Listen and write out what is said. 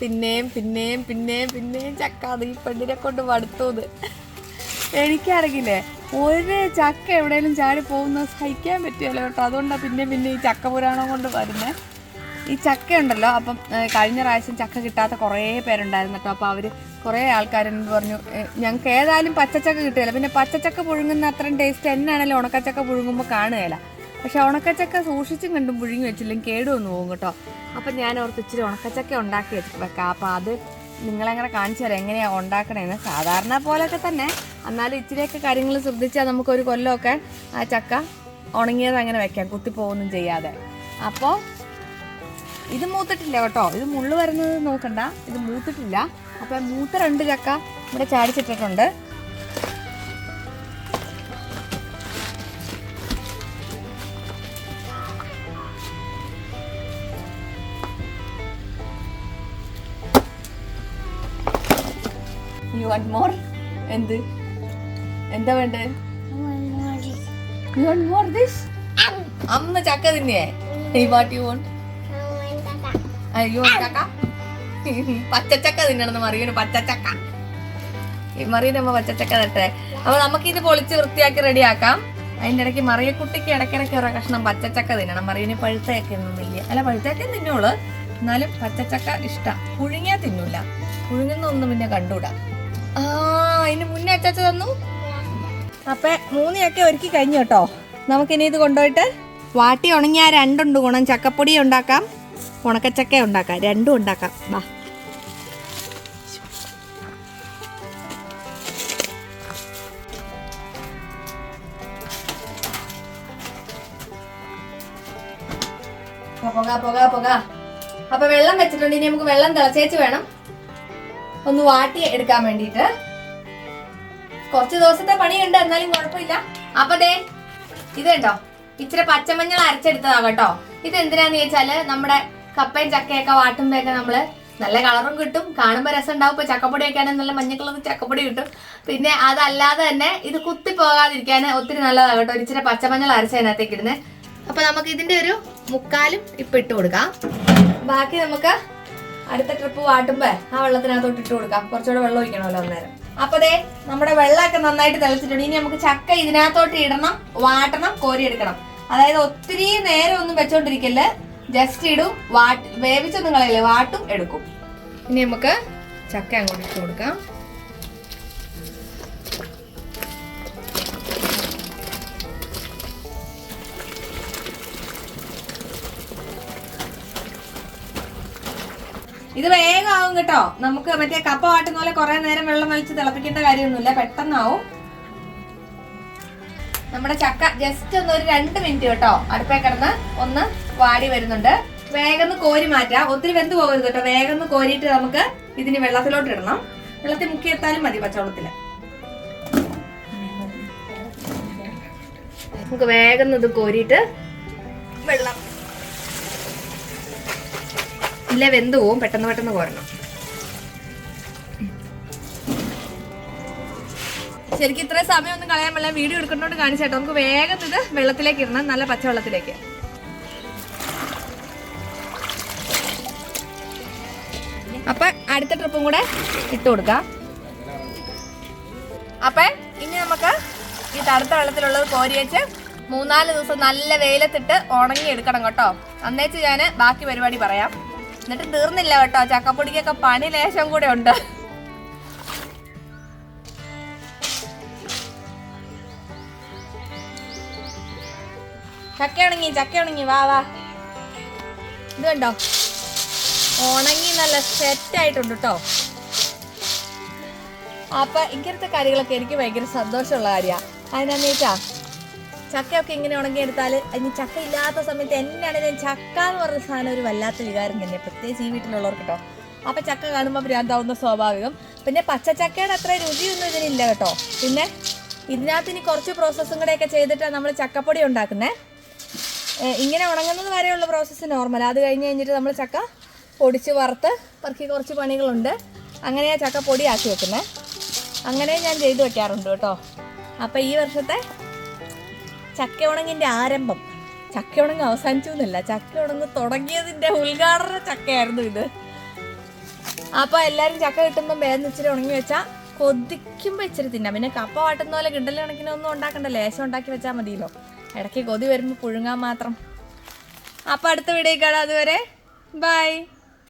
പിന്നെയും പിന്നെയും പിന്നെയും പിന്നെയും ചക്ക അത് ഈ പെണ്ണിനെ കൊണ്ട് മടുത്തത് എനിക്കാണെങ്കിലേ ഒരു ചക്ക എവിടെയെങ്കിലും ചാടി പോകുന്ന സഹിക്കാൻ പറ്റുമല്ലോ കേട്ടോ. അതുകൊണ്ടാണ് പിന്നെ പിന്നെ ഈ ചക്ക പുരാണം കൊണ്ട് വരുന്നത് ഈ ചക്ക ഉണ്ടല്ലോ അപ്പം കഴിഞ്ഞ പ്രാവശ്യം ചക്ക കിട്ടാത്ത കുറേ പേരുണ്ടായിരുന്നു കേട്ടോ. അപ്പോൾ അവർ കുറേ ആൾക്കാരെന്ന് പറഞ്ഞു ഞങ്ങൾക്ക് ഏതായാലും പച്ചച്ചക്ക കിട്ടുകയില്ല പിന്നെ പച്ചച്ചക്ക പുഴുങ്ങുന്ന അത്രയും ടേസ്റ്റ് എന്നാണല്ലോ ഉണക്കച്ചക്ക പുഴുങ്ങുമ്പോൾ കാണുകയില്ല പക്ഷെ ഉണക്കച്ചക്ക സൂക്ഷിച്ചും കണ്ടും പുഴുങ്ങി വെച്ചില്ലെങ്കിൽ കേടുവന്ന് പോകും കേട്ടോ. അപ്പം ഞാൻ ഓർത്ത് ഇച്ചിരി ഉണക്കച്ചക്ക ഉണ്ടാക്കി വെക്കാം. അപ്പോൾ അത് നിങ്ങളെങ്ങനെ കാണിച്ചു തരാം. എങ്ങനെയാണ് ഉണ്ടാക്കണേന്ന്. സാധാരണ പോലെയൊക്കെ തന്നെ. എന്നാലും ഇച്ചിരിയൊക്കെ കാര്യങ്ങൾ ശ്രദ്ധിച്ചാൽ നമുക്കൊരു കൊല്ലമൊക്കെ ആ ചക്ക ഉണങ്ങിയത് അങ്ങനെ വെക്കാം. കുത്തിപ്പോവൊന്നും ചെയ്യാതെ. അപ്പോൾ ഇത് മൂത്തിട്ടില്ല കേട്ടോ. ഇത് മുള്ളു വരുന്നത് നോക്കണ്ട. ഇത് മൂത്തിട്ടില്ല. അപ്പോൾ മൂത്ത രണ്ട് ചക്ക ഇവിടെ ചാടിച്ചിട്ടിട്ടുണ്ട്. യു വാണ്ട് മോർ എന്ത്? എന്താ വേണ്ടേ? യു വാണ്ട് മോർ ദിസ് അമ്മ ചക്ക തിന്നേ വാട്ട് യു വോണ്ട് അയ്യോ ചക്ക? പച്ചച്ചക്ക തിന്നണമെന്ന് മറിയൂന് പച്ചച്ചക്ക. ഈ മറിയൂന് പച്ചച്ചക്ക തട്ടെ. അപ്പൊ നമുക്ക് ഇത് പൊളിച്ച് വൃത്തിയാക്കി റെഡിയാക്കാം. അതിന്റെ ഇടയ്ക്ക് മറിയക്കുട്ടിക്ക് ഇടയ്ക്കിടയ്ക്ക് ഓരോ കഷ്ണം പച്ചച്ചക്ക തിന്നണം. മറിയൂന് പഴുത്തയൊക്കെ ഒന്നും വലിയ അല്ല പഴുത്തയൊക്കെ തിന്നോളൂ. എന്നാലും പച്ചച്ചക്ക ഇഷ്ടം. പുഴുങ്ങിയാ തിന്നൂല. പുഴുങ്ങുന്ന ഒന്നും പിന്നെ കണ്ടൂടാ. ആ മുന്നേ അച്ചാച്ച തന്നു. അപ്പൊ മൂന്നിയൊക്കെ ഒരുക്കി കഴിഞ്ഞു കേട്ടോ. നമുക്കിനി ഇത് കൊണ്ടുപോയിട്ട് വാട്ടി ഉണങ്ങിയ രണ്ടുണ്ട് ഗുണം. ചക്കപ്പൊടി ഉണ്ടാക്കാം ഉണക്കച്ചക്ക ഉണ്ടാക്കാം. രണ്ടും ഉണ്ടാക്കാം. വാ. പോകാ പോകാ പോകാ. അപ്പൊ വെള്ളം വെച്ചിട്ടുണ്ട്. ഇനി നമുക്ക് വെള്ളം തിളച്ചേച്ച് വേണം. ഒന്ന് വാട്ടി എടുക്കാൻ വേണ്ടിയിട്ട്. കുറച്ച് ദിവസത്തെ പണിയുണ്ട് എന്നാലും കുഴപ്പമില്ല. അപ്പൊ ദേ ഇത് കേട്ടോ ഇച്ചിരി പച്ചമഞ്ഞൾ അരച്ചെടുത്തതാ കേട്ടോ. ഇത് എന്തിനാന്ന് ചോദിച്ചാൽ നമ്മുടെ കപ്പയും ചക്കയൊക്കെ വാട്ടുമ്പോഴൊക്കെ നമ്മൾ നല്ല കളറും കിട്ടും. കാണുമ്പോൾ രസം ഉണ്ടാവും ഇപ്പൊ ചക്കപ്പൊടിയൊക്കെ ആണെങ്കിൽ നല്ല മഞ്ഞ ചക്കപ്പൊടി കിട്ടും. പിന്നെ അതല്ലാതെ തന്നെ ഇത് കുത്തി പോകാതിരിക്കാൻ ഒത്തിരി നല്ലതാണ് കേട്ടോ. ഇച്ചിരി പച്ചമഞ്ഞൾ അരച്ചതിനകത്തേക്ക് ഇടുന്നത് അപ്പൊ നമുക്ക് ഇതിന്റെ ഒരു മുക്കാലും ഇപ്പൊ ഇട്ട് കൊടുക്കാം. ബാക്കി നമുക്ക് അടുത്ത ട്രിപ്പ് വാട്ടുമ്പോ ആ വെള്ളത്തിനകത്തോട്ട് ഇട്ട് കൊടുക്കാം. കുറച്ചുകൂടെ വെള്ളം ഒഴിക്കണമല്ലോ അന്നേരം. അപ്പൊ ദേ നമ്മുടെ വെള്ളമൊക്കെ നന്നായിട്ട് തിളച്ചിട്ടുണ്ട്. ഇനി നമുക്ക് ചക്ക ഇതിനകത്തോട്ട് ഇടണം വാട്ടണം കോരിയെടുക്കണം. അതായത് ഒത്തിരി നേരം ഒന്നും വെച്ചോണ്ടിരിക്കൽ ജസ്റ്റ് ഇടും വാട്ട് വേവിച്ചൊന്നും കളയില്ലേ വാട്ടും എടുക്കും. ഇനി നമുക്ക് ചക്ക അങ്ങോട്ട് ഇട്ട് കൊടുക്കാം. ഇത് വേഗം ആവും കേട്ടോ. നമുക്ക് മറ്റേ കപ്പ വാട്ടുന്ന പോലെ കുറെ നേരം വെള്ളം ഒഴിച്ച് തിളപ്പിക്കേണ്ട കാര്യമൊന്നുമില്ല. പെട്ടെന്നാവും. നമ്മുടെ ചക്ക ജസ്റ്റ് ഒന്ന് ഒരു രണ്ട് മിനിറ്റ് കേട്ടോ. അടുപ്പേ കിടന്ന് ഒന്ന് വാടി വരുന്നുണ്ട്. വേഗം കോരി മാറ്റാം. ഒത്തിരി വെന്ത് പോകരുത് കേട്ടോ. വേഗം കോരിയിട്ട് നമുക്ക് ഇതിന് വെള്ളത്തിലോട്ട് ഇടണം. വെള്ളത്തിൽ മുക്കിയെടുത്താലും മതി പച്ചവെള്ളത്തിൽ നമുക്ക് വേഗം ഇത് കോരിയിട്ട് വെള്ളം ഇല്ല വെന്ത് പോവും പെട്ടെന്ന് പെട്ടെന്ന് കോരണം. ശരിക്കും ഇത്രയും സമയം ഒന്നും കളയാൻ പറ്റില്ല വീഡിയോ എടുക്കുന്നോണ്ട് കാണിച്ചേട്ടോ നമുക്ക് വേഗം ഇത് വെള്ളത്തിലേക്ക് ഇടണം നല്ല പച്ചവെള്ളത്തിലേക്ക്. അപ്പൊ അടുത്ത ട്രിപ്പും കൂടെ ഇട്ട് കൊടുക്കാം. അപ്പൊ ഇനി നമുക്ക് ഈ തടുത്ത വെള്ളത്തിലുള്ളത് കോരി വെച്ച് മൂന്നാൽ ദിവസം നല്ല വെയിലത്തിട്ട് ഉണങ്ങി എടുക്കണം കേട്ടോ. അന്നേച്ച് ഞാൻ ബാക്കി പരിപാടി പറയാം. എന്നിട്ട് തീർന്നില്ല കേട്ടോ. ചക്കപ്പൊടിക്കൊക്കെ പണി ലേശം കൂടെ ഉണ്ട്. ചക്ക ഉണങ്ങി ചക്ക ഉണങ്ങി വാ വാ. ഇത് കണ്ടോ? ഉണങ്ങി നല്ല സെറ്റ് ആയിട്ടുണ്ട് കേട്ടോ അപ്പൊ ഇങ്ങനത്തെ കാര്യങ്ങളൊക്കെ എനിക്ക് ഭയങ്കര സന്തോഷമുള്ള കാര്യമാണ് അതിനാ വെച്ചാ ചക്കയൊക്കെ ഇങ്ങനെ ഉണങ്ങി എടുത്താൽ അതിന് ചക്ക ഇല്ലാത്ത സമയത്ത് എന്നാണെങ്കിലും ചക്ക എന്ന് പറഞ്ഞ സാധനം ഒരു വല്ലാത്ത വികാരം തന്നെ. പ്രത്യേകിച്ച് ഈ വീട്ടിലുള്ളവർക്ക് കേട്ടോ അപ്പം ചക്ക കാണുമ്പോൾ ഭ്രാന്താവുന്ന സ്വാഭാവികം. പിന്നെ പച്ചച്ചക്കയുടെ അത്ര രുചിയൊന്നും ഇതിനില്ല കേട്ടോ. പിന്നെ ഇതിനകത്ത് ഇനി കുറച്ച് പ്രോസസ്സും കൂടെയൊക്കെ ചെയ്തിട്ടാണ് നമ്മൾ ചക്കപ്പൊടി ഉണ്ടാക്കുന്നത് ഇങ്ങനെ ഉണങ്ങുന്നത് വരെയുള്ള പ്രോസസ്സ് നോർമൽ അത് കഴിഞ്ഞ് കഴിഞ്ഞിട്ട് നമ്മൾ ചക്ക പൊടിച്ച് വറുത്ത് പെറുക്കി കുറച്ച് പണികളുണ്ട്. അങ്ങനെ ആ ചക്ക പൊടിയാക്കി വെക്കുന്നത് അങ്ങനെ ഞാൻ ചെയ്തു വെക്കാറുണ്ട് കേട്ടോ. അപ്പോൾ ഈ വർഷത്തെ ചക്ക ഉണങ്ങിന്റെ ആരംഭം. ചക്ക ഉണങ്ങ് അവസാനിച്ചു എന്നല്ല ചക്ക ഉണങ്ങ് തുടങ്ങിയതിന്റെ ഉദ്ഘാടന ചക്കയായിരുന്നു ഇത്. അപ്പൊ എല്ലാരും ചക്ക കിട്ടുമ്പോൾ വേദന ഇച്ചിരി ഉണങ്ങി വെച്ചാൽ കൊതിക്കുമ്പോൾ ഇച്ചിരി തിന്നാം. പിന്നെ കപ്പ വാട്ടുന്ന പോലെ കിണ്ടൽ കണക്കിനൊന്നും ഉണ്ടാക്കണ്ട ലേശം ഉണ്ടാക്കി വെച്ചാൽ മതിയല്ലോ. ഇടയ്ക്ക് കൊതി വരുമ്പോൾ പുഴുങ്ങാൻ മാത്രം. അപ്പൊ അടുത്ത വീഡിയോ കാണാം. അതുവരെ ബൈ.